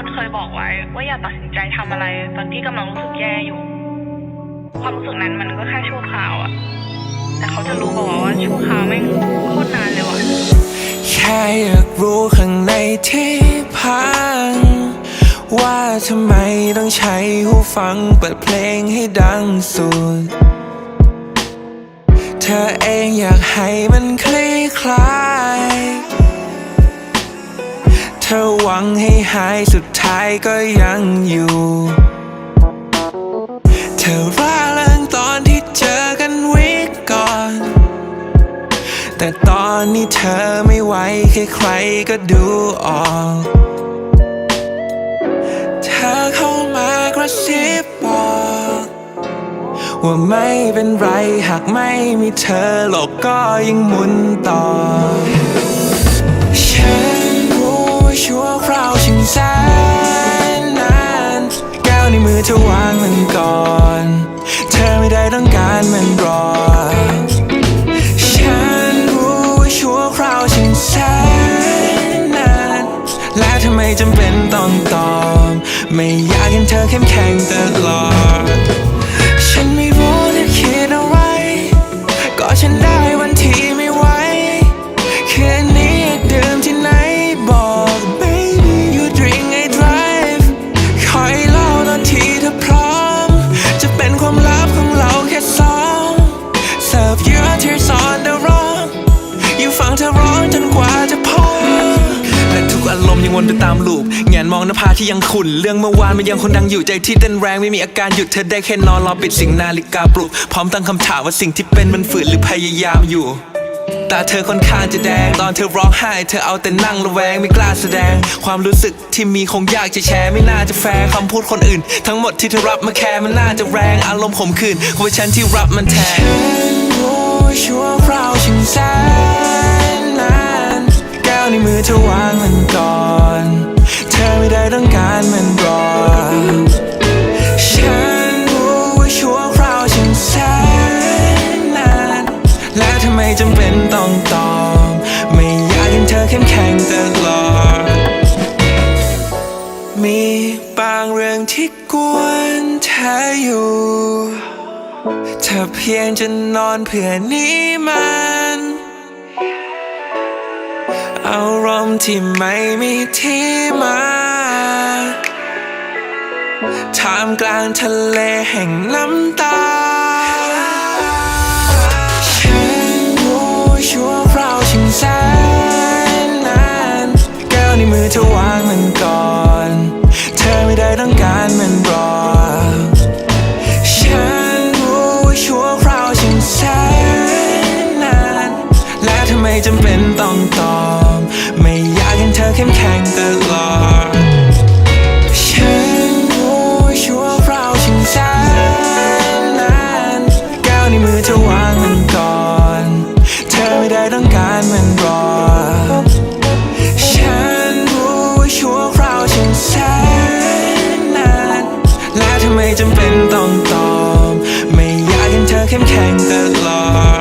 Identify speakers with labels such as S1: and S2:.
S1: คนเคยบอกไว้ ว่าอย่าตัดสินใจทำอะไร ตอนที่กำลังรู้สึกแย่อยู่ ความรู้สึกนั้นมันก็แค่ชั่วคราวอะแต่เขาจะรู้บอกว่าวะว่าชั่วคราวไม่โคตรนานเลยว่ะ
S2: แค่อยากรู้ข้างในที่พัง ว่าทำไมต้องใช้หูฟังเปิดเพลงให้ดังสุด เธอเองอยากให้มันคลี่คลาย เธอหวังให้หายสุดท้ายก็ยังอยู่ เธอร่าเริงตอนที่เจอกันวิกก่อน แต่ตอนนี้เธอไม่ไหวใครๆก็ดูออก เธอเข้ามากระซิบบอก ว่าไม่เป็นไรหากไม่มีเธอโลกก็ยังหมุนต่อฉันรู้ว่า ชั่วคราวชิงแสนนานแก้วในมือเธอวางมันก่อน เธอไม่ได้ต้องการมันรอ ฉันรู้ว่าชั่วคราวฉันแสนนาน และทำไมจำเป็นต้องตอบ ไม่อยากเห็นเธอเข้มแข็งตลอด เล่าตอนที่เธอพร้อม จะเป็นความลับของเราแค่สอง Serve your tears on the road อยู่ฟังเธอร้องจนกว่าจะพอและทุกอารมณ์ยังวนไปตามลูปแงนมองหน้าผาที่ยังขุ่น เรื่องเมื่อวานมันยังคงดังอยู่ใจที่เต้นแรงไม่มีอาการหยุดเธอได้แค่นอนรอปิดสิ่งนาฬิกาปลุก พร้อมตั้งคำถามว่าสิ่งที่เป็นมันฝืนหรือพยายามอยู่ ตาเธอค่อนข้างจะแดง ตอนเธอร้องไห้ เธอเอาแต่นั่งระแวงไม่กล้าแสดง ความรู้สึกที่มีคงยากจะแชร์ไม่น่าจะแฟร์คำพูดคนอื่น ทั้งหมดที่เธอรับมาแคร์มันน่าจะแรงอารมณ์ขมขื่นว่าฉันที่รับมันแทนฉันรู้ชั่วคราวชิงแสนนานแก้วในมือเธอวางมันก่อน เธอไม่ได้ต้องการมันรอ จำเป็นต้องตอบ ไม่อยากเห็นเธอเข้มแข็งตลอด มีบางเรื่องที่กวนเธออยู่เธอเพียงจะนอนเพื่อนี้มันอารมณ์ที่ไม่มีที่มาท่ามกลางทะเลแห่งน้ำตา จำเป็นต้องตอบ ไม่อยากเห็นเธอเข้มแข็งตลอด ฉันรู้ว่าชั่วคราวชิงแสนนานแก้วในมือเธอวางมันก่อน เธอไม่ได้ต้องการมันรอ ฉันรู้ว่าชั่วคราชิงแสนนาน และทำไมจำเป็นต้องตอบ ไม่อยากเห็นเธอเข้มแข็งตลอด